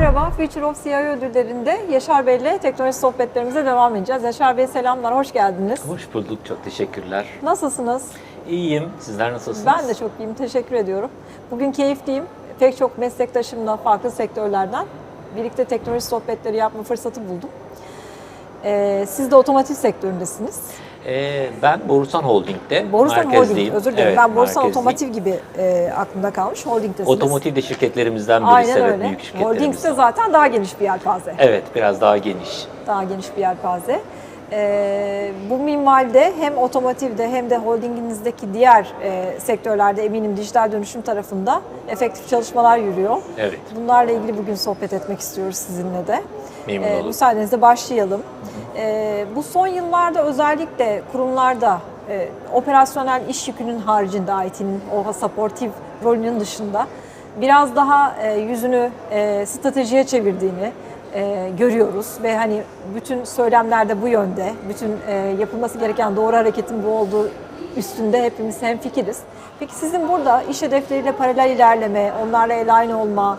Merhaba, Future of CIO ödüllerinde Yaşar Bey ile teknoloji sohbetlerimize devam edeceğiz. Yaşar Bey selamlar, hoş geldiniz. Hoş bulduk, çok teşekkürler. Nasılsınız? İyiyim, sizler nasılsınız? Ben de çok iyiyim, teşekkür ediyorum. Bugün keyifliyim. Pek çok meslektaşımla farklı sektörlerden birlikte teknoloji sohbetleri yapma fırsatı buldum. Ee, siz de otomotiv sektöründesiniz. Ee, ben Borusan Holding'de Borusan merkezdeyim. Holding, özür dilerim. Evet, ben Borusan. Otomotiv gibi e, aklımda kalmış. Holding'desiniz. Otomotiv de şirketlerimizden birisi, Aynen evet, öyle. büyük Holding şirketlerimiz. ise zaten daha geniş bir yelpaze. Evet, biraz daha geniş. daha geniş bir yelpaze. Ee, bu minvalde hem otomotivde hem de holdinginizdeki diğer e, sektörlerde eminim dijital dönüşüm tarafında efektif çalışmalar yürüyor. Evet, Bunlarla ilgili bugün sohbet etmek istiyoruz sizinle de. memnun Ee, olurum. müsaadenizle başlayalım. Ee, bu son yıllarda özellikle kurumlarda e, operasyonel iş yükünün haricinde IT'nin o supportive rolünün dışında biraz daha e, yüzünü e, stratejiye çevirdiğini e, görüyoruz ve hani bütün söylemler de bu yönde. Bütün e, yapılması gereken doğru hareketin bu olduğu üstünde hepimiz hemfikiriz. Peki sizin burada iş hedefleriyle paralel ilerleme, onlarla aynı olma,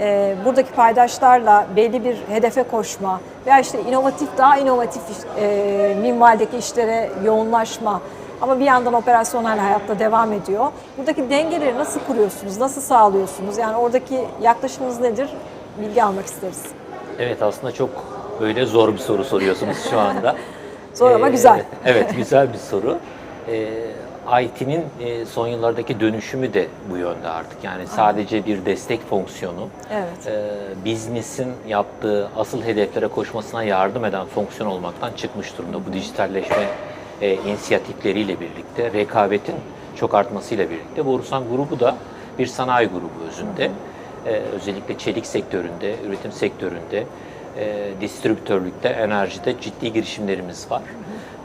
e, buradaki paydaşlarla belli bir hedefe koşma veya işte inovatif daha inovatif e, minvaldeki işlere yoğunlaşma ama bir yandan operasyonel hayatta devam ediyor. Buradaki dengeleri nasıl kuruyorsunuz, nasıl sağlıyorsunuz? Yani oradaki yaklaşımınız nedir? Bilgi almak isteriz. Evet, aslında çok böyle zor bir soru soruyorsunuz şu anda. Zor ama Ee, güzel. Evet, güzel bir soru. Ee, IT'nin e, son yıllardaki dönüşümü de bu yönde artık. Yani sadece bir destek fonksiyonu, Evet. e, business'in yaptığı asıl hedeflere koşmasına yardım eden fonksiyon olmaktan çıkmış durumda. Bu dijitalleşme e, inisiyatifleriyle birlikte, rekabetin çok artmasıyla birlikte. Borusan grubu da bir sanayi grubu özünde. E, özellikle çelik sektöründe, üretim sektöründe, e, distribütörlükte, enerjide ciddi girişimlerimiz var.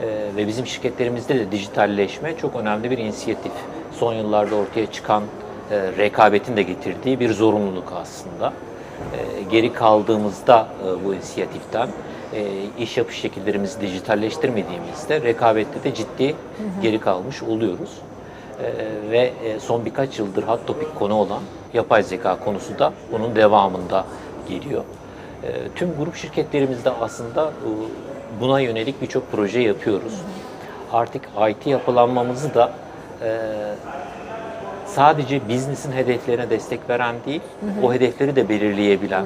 E, ve bizim şirketlerimizde de dijitalleşme çok önemli bir inisiyatif. Son yıllarda ortaya çıkan e, rekabetin de getirdiği bir zorunluluk aslında. E, geri kaldığımızda e, bu inisiyatiften e, iş yapış şekillerimizi dijitalleştirmediğimizde rekabette de ciddi geri kalmış oluyoruz. E, ve e, son birkaç yıldır hot topic konu olan yapay zeka konusu da bunun devamında geliyor. E, tüm grup şirketlerimizde aslında e, buna yönelik birçok proje yapıyoruz. Artık IT yapılanmamızı da e, sadece business'in hedeflerine destek veren değil, o hedefleri de belirleyebilen,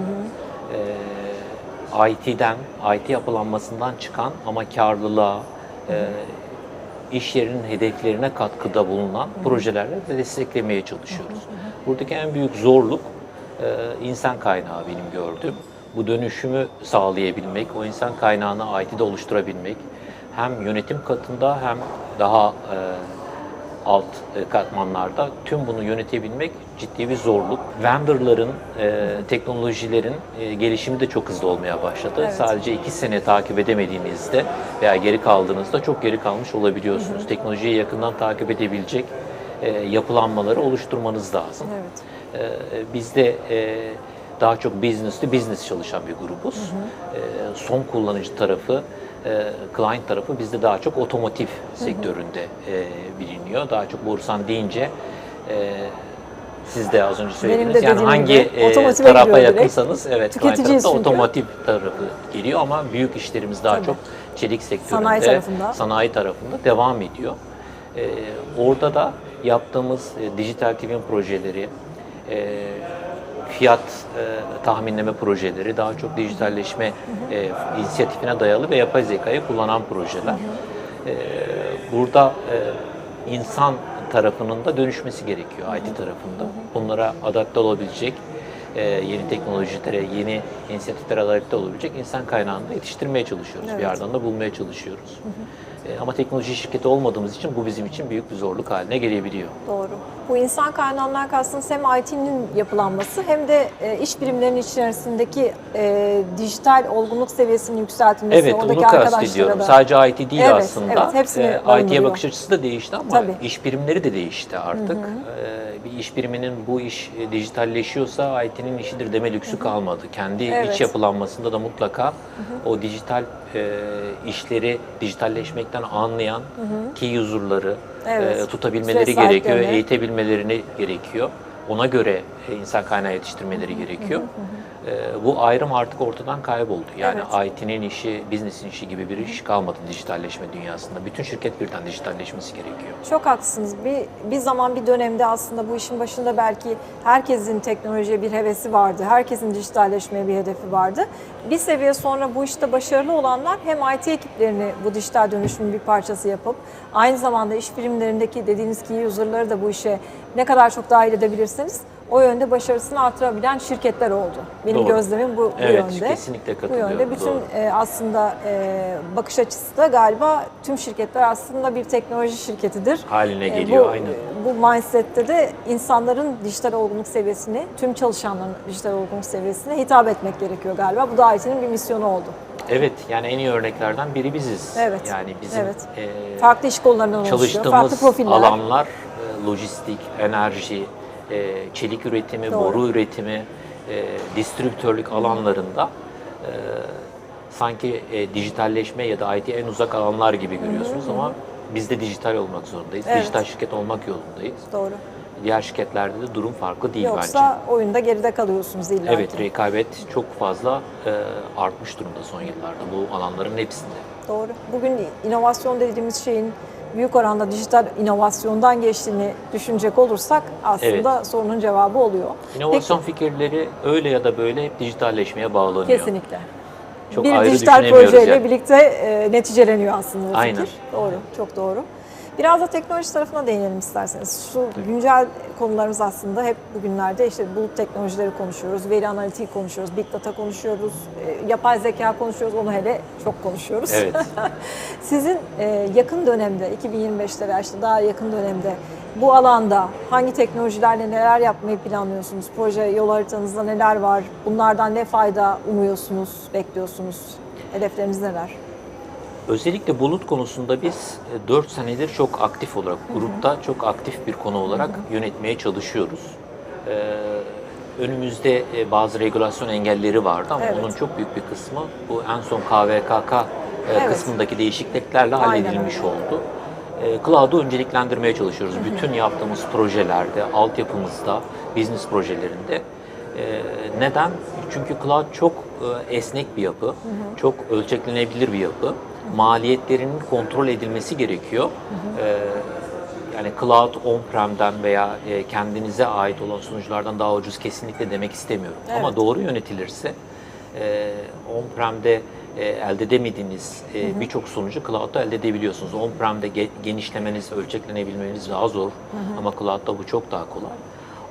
e, IT'den, IT yapılanmasından çıkan ama karlılığa, e, iş yerinin hedeflerine katkıda bulunan projelerle de desteklemeye çalışıyoruz. Buradaki en büyük zorluk insan kaynağı benim gördüğüm. Bu dönüşümü sağlayabilmek, o insan kaynağını IT'de oluşturabilmek hem yönetim katında hem daha e, alt e, katmanlarda tüm bunu yönetebilmek ciddi bir zorluk. Vendorların, e, teknolojilerin e, gelişimi de çok hızlı olmaya başladı. Evet. Sadece iki sene takip edemediğinizde veya geri kaldığınızda çok geri kalmış olabiliyorsunuz. Teknolojiyi yakından takip edebilecek e, yapılanmaları oluşturmanız lazım. Evet. Ee, Biz de e, daha çok business to business çalışan bir grubuz. Ee, Son kullanıcı tarafı, e, client tarafı bizde daha çok otomotiv sektöründe e, biliniyor. Daha çok Borusan deyince e, siz de az önce söylediniz. yani hangi e, tarafa yakınsanız evet çünkü. otomotiv tarafı geliyor ama büyük işlerimiz daha Tabii. çok çelik sektöründe, Sanayi tarafında. sanayi tarafında devam ediyor. Ee, orada da yaptığımız e, dijital twin projeleri, e, fiyat e, tahminleme projeleri daha çok dijitalleşme e, inisiyatifine dayalı ve yapay zekayı kullanan projeler. E, burada e, insan tarafının da dönüşmesi gerekiyor IT tarafında. Bunlara adapte olabilecek e, yeni teknolojilere, yeni inisiyatiflere adapte olabilecek insan kaynağını da yetiştirmeye çalışıyoruz. Evet. Bir yerden de bulmaya çalışıyoruz. E, ama teknoloji şirketi olmadığımız için bu bizim için büyük bir zorluk haline gelebiliyor. Doğru. Bu insan kaynağından kastınız hem IT'nin yapılanması hem de e, iş birimlerinin içerisindeki e, dijital olgunluk seviyesinin yükseltilmesi. Evet, onu kastediyorum. da. Sadece IT değil Evet, aslında. evet, hepsini barındırıyor. IT'ye bakış açısı da değişti ama Tabii. iş birimleri de değişti artık. Ee, bir iş biriminin bu iş e, dijitalleşiyorsa IT'nin işidir deme lüksü kalmadı. Kendi Evet. iç yapılanmasında da mutlaka o dijital e, işleri dijitalleşmekten anlayan key user'ları Evet. e, tutabilmeleri Süreç gerekiyor, sahiplerini. eğitebilmeleri gerekiyor. Ona göre e, insan kaynağı yetiştirmeleri gerekiyor. E, bu ayrım artık ortadan kayboldu. Yani IT'nin işi, business'in işi gibi bir iş kalmadı dijitalleşme dünyasında. Bütün şirket birden dijitalleşmesi gerekiyor. Çok haklısınız. Bir, bir zaman bir dönemde aslında bu işin başında belki herkesin teknolojiye bir hevesi vardı. Herkesin dijitalleşmeye bir hedefi vardı. Bir seviye sonra bu işte başarılı olanlar hem IT ekiplerini bu dijital dönüşümün bir parçası yapıp aynı zamanda iş birimlerindeki dediğiniz key user'ları da bu işe ne kadar çok dahil edebilirseniz o yönde başarısını artırabilen şirketler oldu. Benim Doğru. gözlemim bu, bu Evet, yönde. kesinlikle Bu katılıyorum, yönde bütün doğru. e, aslında e, bakış açısı da galiba tüm şirketler aslında bir teknoloji şirketidir. Haline E, geliyor, bu, aynen. Bu mindsette de insanların dijital olgunluk seviyesini, tüm çalışanların dijital olgunluk seviyesine hitap etmek gerekiyor galiba. Bu da IT'nin bir misyonu oldu. Evet, yani en iyi örneklerden biri biziz. Evet. Yani bizim Evet. e, Farklı iş kollarından oluşuyor, farklı çalıştığımız profiller. alanlar e, lojistik, enerji, e, çelik üretimi, Doğru. boru üretimi, e, distribütörlük alanlarında e, sanki e, dijitalleşme ya da IT en uzak alanlar gibi görüyorsunuz ama biz de dijital olmak zorundayız. Evet. Dijital şirket olmak yolundayız. Doğru. Diğer şirketlerde de durum farklı değil bence. Yoksa oyunda geride kalıyorsunuz illa Evet, rekabet çok fazla e, artmış durumda son yıllarda bu alanların hepsinde. Doğru. Bugün inovasyon dediğimiz şeyin büyük oranda dijital inovasyondan geçtiğini düşünecek olursak aslında sorunun cevabı oluyor. İnovasyon fikirleri öyle ya da böyle hep dijitalleşmeye bağlanıyor. Kesinlikle. Çok bir ayrı dijital projeyle yani. birlikte e, neticeleniyor aslında Aynen. fikir. Doğru, çok doğru. Biraz da teknoloji tarafına değinelim isterseniz. Şu güncel konularımız aslında hep bugünlerde işte bulut teknolojileri konuşuyoruz, veri analitiği konuşuyoruz, big data konuşuyoruz, e, yapay zeka konuşuyoruz, onu hele çok konuşuyoruz. Evet. Sizin e, yakın dönemde, 2025'te veya işte daha yakın dönemde bu alanda hangi teknolojilerle neler yapmayı planlıyorsunuz? Proje yol haritanızda neler var? Bunlardan ne fayda umuyorsunuz, bekliyorsunuz? Hedefleriniz neler? Özellikle bulut konusunda biz 4 senedir çok aktif olarak, grupta çok aktif bir konu olarak yönetmeye çalışıyoruz. Ee, önümüzde e, bazı regülasyon engelleri vardı ama Evet. onun çok büyük bir kısmı bu en son KVKK e, Evet. kısmındaki değişikliklerle Aynen halledilmiş öyle. oldu. E, Cloud'u önceliklendirmeye çalışıyoruz. Bütün yaptığımız projelerde, altyapımızda, business projelerinde. E, neden? Çünkü Cloud çok e, esnek bir yapı, çok ölçeklenebilir bir yapı. Maliyetlerinin kontrol edilmesi gerekiyor. E, yani cloud on-prem'den veya e, kendinize ait olan sunuculardan daha ucuz kesinlikle demek istemiyorum. Ama Evet. doğru yönetilirse e, on-prem'de e, elde edemediğiniz e, birçok sonucu cloud'da elde edebiliyorsunuz. On-prem'de ge- genişlemeniz, ölçeklenebilmeniz daha zor ama cloud'da bu çok daha kolay.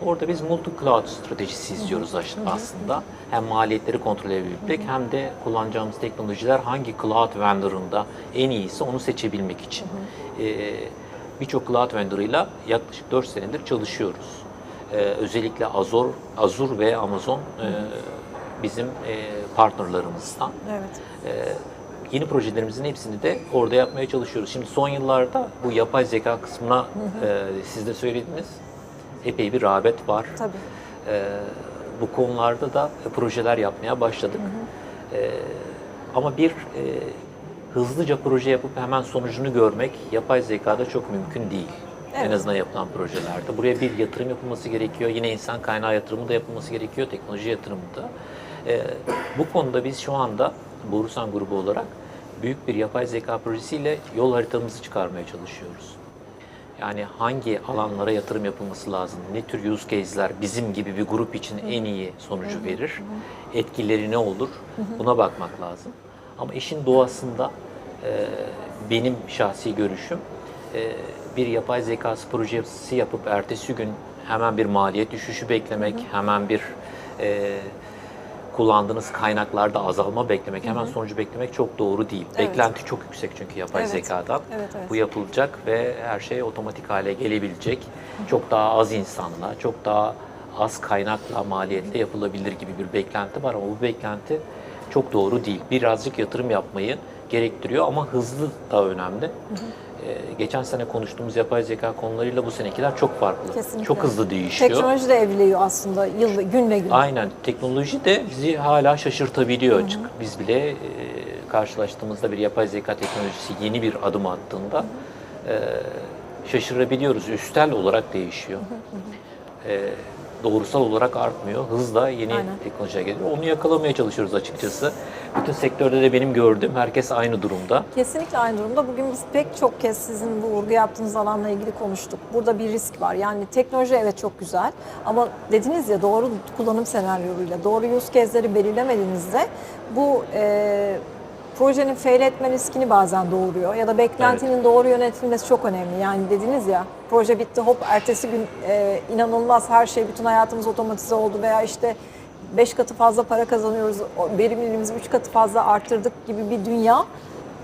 Orada biz multi-cloud stratejisi izliyoruz aslında. Hem maliyetleri kontrol edebilmek hem de kullanacağımız teknolojiler hangi cloud vendor'ında en iyisi onu seçebilmek için. E, Birçok cloud vendor'ıyla yaklaşık 4 senedir çalışıyoruz. Ee, özellikle Azure, Azure ve Amazon e, bizim e, partnerlarımızdan. Evet. Ee, yeni projelerimizin hepsini de orada yapmaya çalışıyoruz. Şimdi son yıllarda bu yapay zeka kısmına e, siz de söylediniz. Epey bir rağbet var. Tabii. Ee, bu konularda da projeler yapmaya başladık. Ee, ama bir e, hızlıca proje yapıp hemen sonucunu görmek yapay zekada çok mümkün değil. En Evet. azından yapılan projelerde. Buraya bir yatırım yapılması gerekiyor. Yine insan kaynağı yatırımı da yapılması gerekiyor. Teknoloji yatırımı da. Ee, bu konuda biz şu anda Borusan grubu olarak büyük bir yapay zeka projesiyle yol haritamızı çıkarmaya çalışıyoruz. Yani hangi alanlara yatırım yapılması lazım? Ne tür use case'ler bizim gibi bir grup için en iyi sonucu verir? Etkileri ne olur? Buna bakmak lazım. Ama işin doğasında e, benim şahsi görüşüm e, bir yapay zekası projesi yapıp ertesi gün hemen bir maliyet düşüşü beklemek, hemen bir e, kullandığınız kaynaklarda azalma beklemek, hemen sonucu beklemek çok doğru değil. Evet. Beklenti çok yüksek çünkü yapay Evet. zekadan. Evet, evet. Bu yapılacak ve her şey otomatik hale gelebilecek. Çok daha az insanla, çok daha az kaynakla, maliyetle yapılabilir gibi bir beklenti var ama bu beklenti çok doğru değil. Birazcık yatırım yapmayı gerektiriyor ama hızlı da önemli. Ee, geçen sene konuştuğumuz yapay zeka konularıyla bu senekiler çok farklı. Kesinlikle. Çok hızlı değişiyor. Teknoloji de evriliyor aslında yıl ve gün ve gün. Aynen. Teknoloji de bizi hala şaşırtabiliyor. Çık- Biz bile e, karşılaştığımızda bir yapay zeka teknolojisi yeni bir adım attığında e, şaşırabiliyoruz. Üstel olarak değişiyor. E, doğrusal olarak artmıyor. Hızla yeni Aynen. teknolojiye geliyor. Onu yakalamaya çalışıyoruz açıkçası. Bütün sektörde de benim gördüğüm herkes aynı durumda. Kesinlikle aynı durumda. Bugün biz pek çok kez sizin bu vurgu yaptığınız alanla ilgili konuştuk. Burada bir risk var. Yani teknoloji evet çok güzel ama dediniz ya doğru kullanım senaryolarıyla, doğru use case'leri belirlemediğinizde bu e, projenin fail etme riskini bazen doğuruyor. Ya da beklentinin doğru yönetilmesi çok önemli. Yani dediniz ya proje bitti hop ertesi gün e, inanılmaz her şey bütün hayatımız otomatize oldu veya işte 5 katı fazla para kazanıyoruz, verimliliğimizi 3 katı fazla arttırdık gibi bir dünya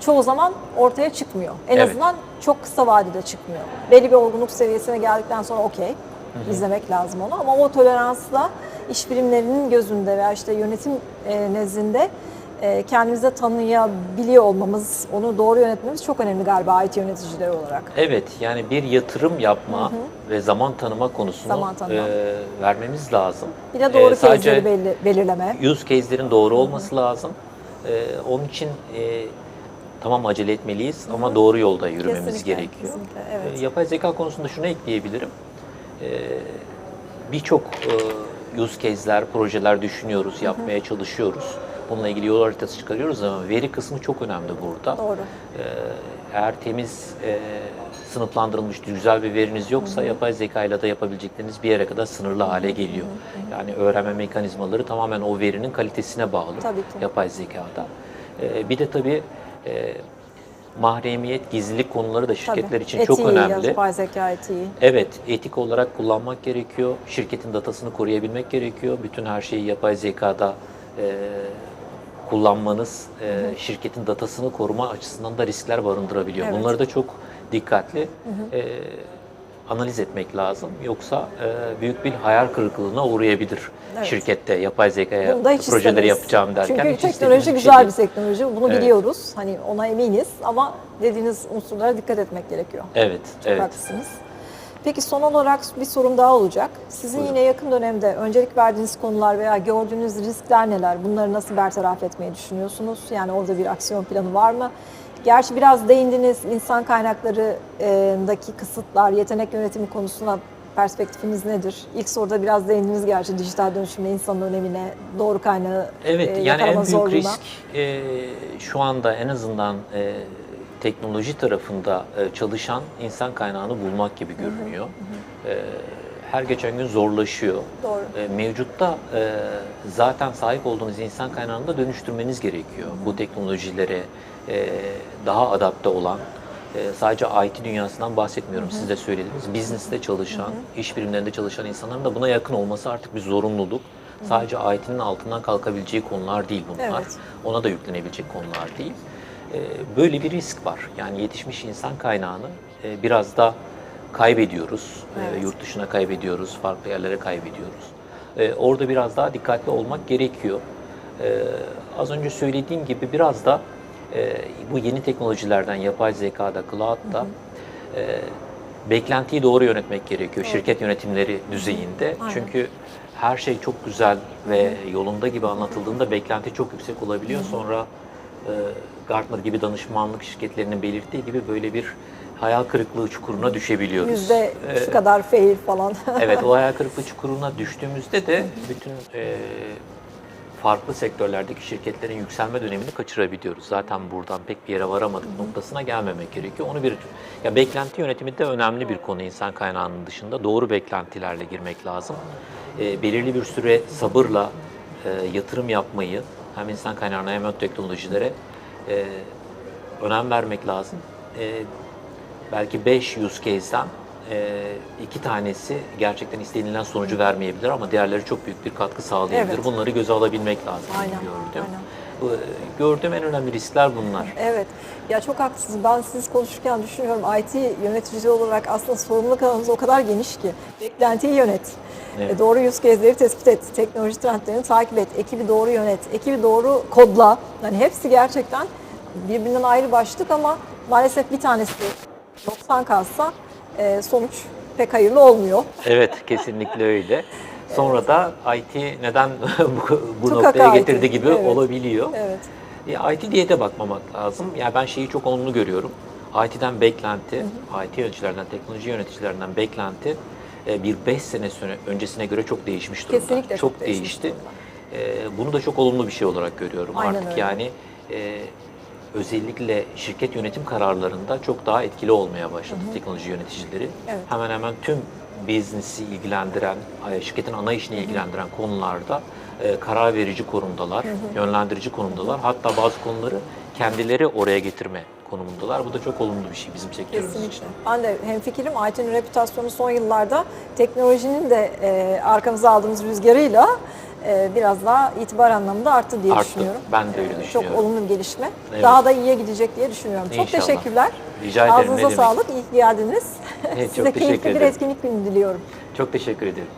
çoğu zaman ortaya çıkmıyor. En Evet. azından çok kısa vadede çıkmıyor. Belli bir olgunluk seviyesine geldikten sonra okey izlemek lazım onu ama o toleransla iş birimlerinin gözünde veya işte yönetim e, nezdinde kendimize tanıyabiliyor olmamız, onu doğru yönetmemiz çok önemli galiba IT yöneticileri olarak. Evet yani bir yatırım yapma ve zaman tanıma konusunu Zaman tanıma. e, vermemiz lazım. Bir de doğru E, case'leri belli, belirleme. use case'lerin doğru olması lazım. E, onun için e, tamam acele etmeliyiz ama doğru yolda yürümemiz Kesinlikle, gerekiyor. kesinlikle, evet. E, yapay zeka konusunda şunu ekleyebilirim. E, Birçok e, use case'ler, projeler düşünüyoruz, yapmaya çalışıyoruz. Bununla ilgili yol haritası çıkarıyoruz ama veri kısmı çok önemli burada. Doğru. Ee, eğer temiz, e, sınıflandırılmış güzel bir veriniz yoksa yapay zeka ile de yapabilecekleriniz bir yere kadar sınırlı hale geliyor. Yani öğrenme mekanizmaları tamamen o verinin kalitesine bağlı Tabii ki. yapay zekada. Ee, bir de tabii e, mahremiyet, gizlilik konuları da şirketler Tabii. için çok Etiği, önemli. Yapay zeka etiği. Evet, etik olarak kullanmak gerekiyor. Şirketin datasını koruyabilmek gerekiyor. Bütün her şeyi yapay zekada e, kullanmanız e, şirketin datasını koruma açısından da riskler barındırabiliyor. Evet. Bunları da çok dikkatli e, analiz etmek lazım. Yoksa e, büyük bir hayal kırıklığına uğrayabilir Evet. şirkette yapay zekaya projeleri yapacağım derken. Çünkü hiç teknoloji güzel şey bir teknoloji. Bunu Evet. biliyoruz. Hani ona eminiz ama dediğiniz unsurlara dikkat etmek gerekiyor. Evet, Çok evet. haklısınız. Peki son olarak bir sorum daha olacak. Sizin Buyurun. yine yakın dönemde öncelik verdiğiniz konular veya gördüğünüz riskler neler? Bunları nasıl bertaraf etmeyi düşünüyorsunuz? Yani orada bir aksiyon planı var mı? Gerçi biraz değindiniz insan kaynaklarındaki kısıtlar, yetenek yönetimi konusuna perspektifiniz nedir? İlk soruda biraz değindiniz gerçi dijital dönüşümle insanın önemine, doğru kaynağı Evet, e, yani en büyük zorluğuna. risk e, şu anda en azından e, teknoloji tarafında e, çalışan insan kaynağını bulmak gibi görünüyor. E, her geçen gün zorlaşıyor. Doğru. E, mevcutta e, zaten sahip olduğunuz insan kaynağını da dönüştürmeniz gerekiyor. Bu teknolojilere e, daha adapte olan, e, sadece IT dünyasından bahsetmiyorum. Siz de söylediniz. Business'te çalışan, iş birimlerinde çalışan insanların da buna yakın olması artık bir zorunluluk. Sadece IT'nin altından kalkabileceği konular değil bunlar. Evet. Ona da yüklenebilecek konular değil. E, böyle bir risk var. Yani yetişmiş insan kaynağını e, biraz da kaybediyoruz. E, Evet. yurt dışına kaybediyoruz, farklı yerlere kaybediyoruz. E, orada biraz daha dikkatli olmak gerekiyor. Az önce söylediğim gibi biraz da e, bu yeni teknolojilerden, yapay zekada, cloud'da e, beklentiyi doğru yönetmek gerekiyor şirket yönetimleri düzeyinde. Aynen. Çünkü her şey çok güzel ve yolunda gibi anlatıldığında beklenti çok yüksek olabiliyor. Sonra e, Gartner gibi danışmanlık şirketlerinin belirttiği gibi böyle bir hayal kırıklığı çukuruna düşebiliyoruz. Yüzde E, şu kadar fail falan. evet o hayal kırıklığı çukuruna düştüğümüzde de bütün e, farklı sektörlerdeki şirketlerin yükselme dönemini kaçırabiliyoruz. Zaten buradan pek bir yere varamadık noktasına gelmemek gerekiyor. Onu bir ya beklenti yönetimi de önemli bir konu insan kaynağının dışında. Doğru beklentilerle girmek lazım. E, belirli bir süre sabırla e, yatırım yapmayı hem insan kaynağına hem teknolojilere e, önem vermek lazım. E, belki 5 use case'den e, iki tanesi gerçekten istenilen sonucu vermeyebilir ama diğerleri çok büyük bir katkı sağlayabilir. Evet. Bunları göze alabilmek lazım Aynen, gördüm. aynen. Bu, e, gördüğüm en önemli riskler bunlar. Evet. Ya çok haklısınız. Ben siz konuşurken düşünüyorum IT yöneticisi olarak aslında sorumluluk alanınız o kadar geniş ki. Beklentiyi yönet. Evet. E, Doğru use case'leri tespit et. Teknoloji trendlerini takip et. Ekibi doğru yönet. Ekibi doğru kodla. Yani hepsi gerçekten birbirinden ayrı başlık ama maalesef bir tanesi 90 kalsa e, sonuç pek hayırlı olmuyor. Evet, kesinlikle öyle. Sonra da IT neden bu, bu Tukaka noktaya IT, getirdi gibi evet. olabiliyor. Evet. Ya IT diye de bakmamak lazım. Ya ben şeyi çok olumlu görüyorum. IT'den beklenti, IT yöneticilerden, teknoloji yöneticilerinden beklenti e, bir 5 sene öncesine göre çok değişmiş durumda. Kesinlikle çok değişmiş değişti. E, bunu da çok olumlu bir şey olarak görüyorum Aynen artık. öyle. Yani e, özellikle şirket yönetim kararlarında çok daha etkili olmaya başladı teknoloji yöneticileri. Evet. Hemen hemen tüm biznesi ilgilendiren, e, şirketin ana işini ilgilendiren konularda e, karar verici konumdalar, yönlendirici konumdalar. Hatta bazı konuları kendileri oraya getirme konumundalar. Bu da çok olumlu bir şey bizim sektörümüz için. Kesinlikle. Ben de hemfikirim. IT'nin reputasyonu son yıllarda teknolojinin de e, arkamıza aldığımız rüzgarıyla e, biraz daha itibar anlamında arttı diye Arttı. düşünüyorum. Ben de öyle E, düşünüyorum. Çok olumlu bir gelişme. Evet. Daha da iyiye gidecek diye düşünüyorum. Çok İnşallah. teşekkürler. Rica ederim, ne Ağzınıza demek. sağlık. İyi ki geldiniz. Evet, çok Size teşekkür keyifli bir ederim. etkinlik günü diliyorum. Çok teşekkür ederim.